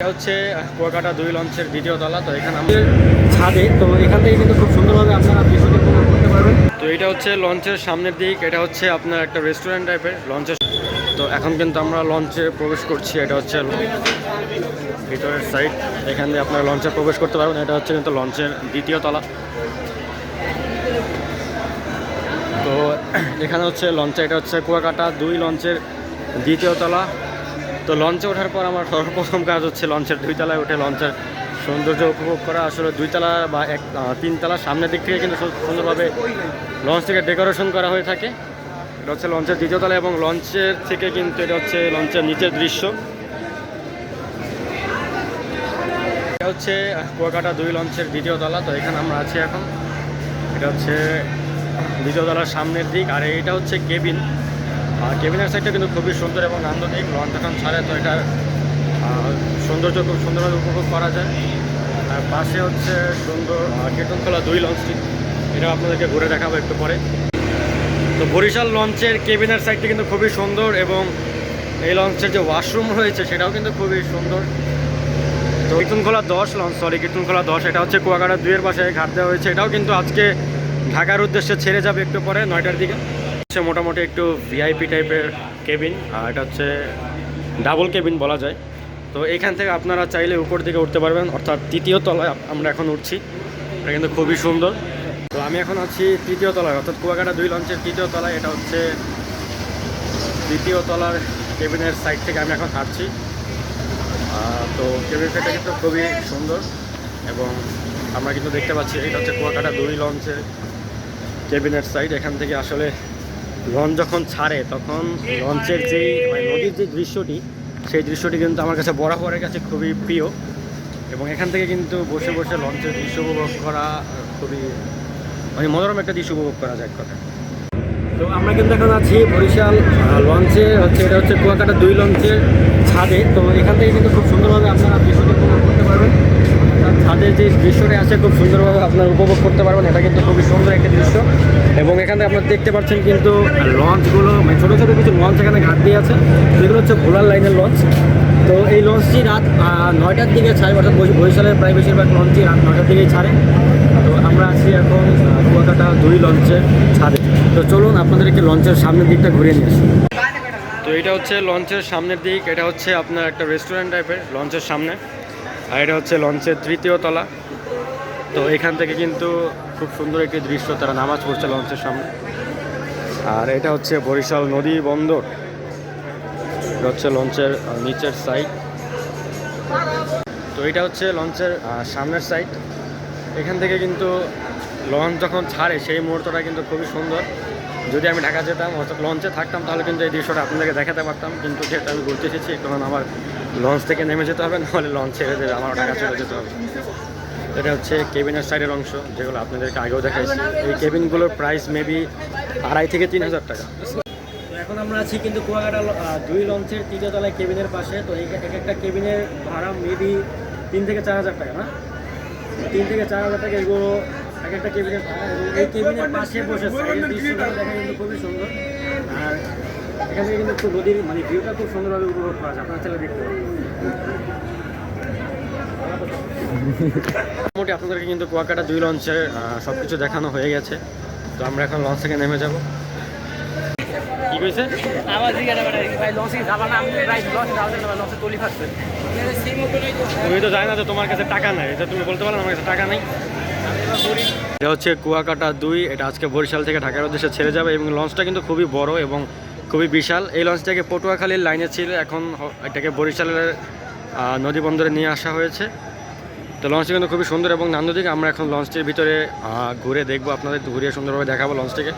এটা হচ্ছে কুয়াকাটা দুই লঞ্চের দ্বিতীয় তলা, তো এখানে আমাদের ছাদে, তো এখান থেকে কিন্তু খুব সুন্দরভাবে আপনারা দৃশ্যটি করতে পারবেন। তো এটা হচ্ছে লঞ্চের সামনের দিক, এটা হচ্ছে আপনার একটা রেস্টুরেন্ট টাইপের লঞ্চের তো এখন কিন্তু আমরা লঞ্চে প্রবেশ করছি, এটা হচ্ছে ভিতরের সাইড এখান দিয়ে আপনারা লঞ্চে প্রবেশ করতে পারবেন, এটা হচ্ছে কিন্তু লঞ্চের দ্বিতীয় তলা। তো এখানে হচ্ছে লঞ্চে, এটা হচ্ছে কুয়াকাটা দুই লঞ্চের দ্বিতীয় তলা। তো লঞ্চে ওঠার পর আমার সর্বপ্রথম কাজ হচ্ছে লঞ্চের দুই তলায় উঠে লঞ্চের সৌন্দর্য উপভোগ করা। আসলে দুই তলা বা এক আহ, তিন তলা সামনের দিক থেকে কিন্তু সুন্দরভাবে লঞ্চ থেকে ডেকোরেশন করা হয়ে থাকে। এটা হচ্ছে লঞ্চের দ্বিতীয় তলা এবং লঞ্চের থেকে কিন্তু এটা হচ্ছে লঞ্চের নিচের দৃশ্য। এটা হচ্ছে কুয়াকাটা দুই লঞ্চের দ্বিতীয় তলা তো এখানে আমরা আছি এখন। এটা হচ্ছে দ্বিতীয় তলার সামনের দিক আর এইটা হচ্ছে কেবিন কেবিনের সাইডটা কিন্তু খুবই সুন্দর এবং নান্দনিক লঞ্চ যখন ছাড়ে তো এটার সৌন্দর্য খুব সুন্দরভাবে উপভোগ করা যায়। আর পাশে হচ্ছে সুন্দর কীর্তনখোলা দুই লঞ্চটি এটা আপনাদেরকে ঘুরে দেখাবো একটু পরে। তো বরিশাল লঞ্চের কেবিনের সাইডটি কিন্তু খুবই সুন্দর এবং এই লঞ্চের যে ওয়াশরুম রয়েছে, সেটাও কিন্তু খুবই সুন্দর। তো কীর্তনখোলা দশ লঞ্চ সরি কীর্তনখোলা দশ, এটা হচ্ছে কুয়াকাটা দুইয়ের পাশে ঘাট দেওয়া হয়েছে। এটাও কিন্তু আজকে ঢাকার উদ্দেশ্যে ছেড়ে যাবে একটু পরে, নয়টার দিকে। হচ্ছে মোটামুটি একটু ভিআইপি টাইপের কেবিন আর এটা হচ্ছে ডাবল কেবিন বলা যায়। তো এখান থেকে আপনারা চাইলে উপর দিকে উঠতে পারবেন, অর্থাৎ তৃতীয় তলায় আমরা এখন উঠছি। এটা কিন্তু খুবই সুন্দর। তো আমি এখন আছি তৃতীয় তলায়, অর্থাৎ কুয়াকাটা দুই লঞ্চের তৃতীয় তলায়। এটা হচ্ছে তৃতীয় তলার কেবিনের সাইড থেকে আমি এখন হাঁটছি। তো কেবিনটা কিন্তু খুবই সুন্দর এবং আমরা কিন্তু দেখতে পাচ্ছি এটা হচ্ছে কুয়াকাটা দুই লঞ্চের কেবিনের সাইড এখান থেকে আসলে লঞ্চ যখন ছাড়ে, তখন লঞ্চের যে মানে নদীর যে দৃশ্যটি, সেই দৃশ্যটি কিন্তু আমার কাছে বরাবরের কাছে খুবই প্রিয়। এবং এখান থেকে কিন্তু বসে বসে লঞ্চের দৃশ্য উপভোগ করা খুবই মানে মনোরম একটা দৃশ্য উপভোগ করা যায় কথা তো আমরা কিন্তু এখন আছি বরিশাল লঞ্চে হচ্ছে এটা হচ্ছে কুয়াকাটা দুই লঞ্চের ছাদে। তো এখান থেকে কিন্তু খুব সুন্দরভাবে আপনারা দৃশ্যটি উপভোগ করতে পারবেন ছাদে যে দৃশ্যটি আছে, খুব সুন্দরভাবে আপনারা উপভোগ করতে পারবেন। এটা কিন্তু খুবই সুন্দর একটা দৃশ্য। এবং এখানে আপনারা দেখতে পাচ্ছেন কিন্তু লঞ্চগুলো মানে ছোটো ছোটো কিছু লঞ্চ এখানে ঘাট দিয়ে আছে। যেগুলো হচ্ছে ভোলার লাইনের লঞ্চ তো এই লঞ্চটি রাত নয়টার দিকে ছাড়ে, অর্থাৎ বরি- বরিশালের প্রায় বেশিরভাগ লঞ্চই রাত নয়টার দিকেই ছাড়ে। আছি এখন কুয়াকাটা দুই লঞ্চের ছাদে। তো চলুন আপনাদেরকে লঞ্চের সামনের দিকটা ঘুরিয়ে নিয়ে আসি। তো এটা হচ্ছে লঞ্চের সামনের দিক, এটা হচ্ছে আপনার একটা রেস্টুরেন্ট টাইপের লঞ্চের সামনে, আর এটা হচ্ছে লঞ্চের তৃতীয় তলা। তো এখান থেকে কিন্তু খুব সুন্দর একটি দৃশ্য, তারা নামাজ পড়ছে লঞ্চের সামনে। আর এটা হচ্ছে বরিশাল নদী বন্দর। এটা হচ্ছে লঞ্চের নিচের সাইড তো এটা হচ্ছে লঞ্চের সামনের সাইড এখান থেকে কিন্তু লঞ্চ যখন ছাড়ে, সেই মুহূর্তটা কিন্তু খুবই সুন্দর। যদি আমি ঢাকা যেতাম, অর্থাৎ লঞ্চে থাকতাম, তাহলে কিন্তু এই দৃশ্যটা আপনাদেরকে দেখাতে পারতাম। কিন্তু যেহেতু আমি ঘুরতে এসেছি কারণ আমার লঞ্চ থেকে নেমে যেতে হবে, নাহলে লঞ্চ ছেড়ে দেবে আমার ঢাকা চলে যেতে হবে। এটা হচ্ছে কেবিনের সাইডের অংশ, যেগুলো আপনাদেরকে আগেও দেখাইছি। এই কেবিনগুলোর প্রাইস মেবি আড়াই থেকে তিন হাজার টাকা। এখন আমরা আছি কিন্তু কুয়াকাটা দুই লঞ্চের তৃতীয় তলায় কেবিনের পাশে। তো এক একটা কেবিনের ভাড়া মেবি তিন থেকে চার হাজার টাকা, না? তিন থেকে চার হাজার টাকা এগুলো এক একটা কেবিনের ভাড়া এবং এই কেবিনের পাশে বসে কিন্তু খুবই সুন্দর। আর এখান থেকে কিন্তু খুব নদীর মানে ভিউটা খুব সুন্দরভাবে উপভোগ করা যায়, আপনারা চাইলে দেখতে মোটামুটি আপনাদেরকে কিন্তু কুয়াকাটা দুই লঞ্চের সব কিছু দেখানো হয়ে গেছে। তো আমরা এখন লঞ্চ থেকে নেমে যাব। কইছে আমার জিজ্ঞাসা করে ভাই লসে না আমি ভাই লসে যাওয়া যাবে না লসে তলি ফাটছে তুমি তো জানি না যে তোমার কাছে টাকা নাই। এটা তুমি বলতে পারো আমার কাছে টাকা নেই। এটা হচ্ছে কুয়াকাটা দুই। এটা আজকে বরিশাল থেকে ঢাকার উদ্দেশ্যে ছেড়ে যাবে এবং লঞ্চটা কিন্তু খুবই বড় এবং খুবই বিশাল। এই লঞ্চটাকে পটুয়াখালীর লাইনে ছিল। এখন এটাকে বরিশালের নদী বন্দরে নিয়ে আসা হয়েছে। তো লঞ্চটি কিন্তু খুবই সুন্দর এবং নান্দনিক। আমরা এখন লঞ্চটির ভিতরে ঘুরে দেখব আপনাদের ঘুরিয়ে সুন্দরভাবে দেখাবো লঞ্চটিকে।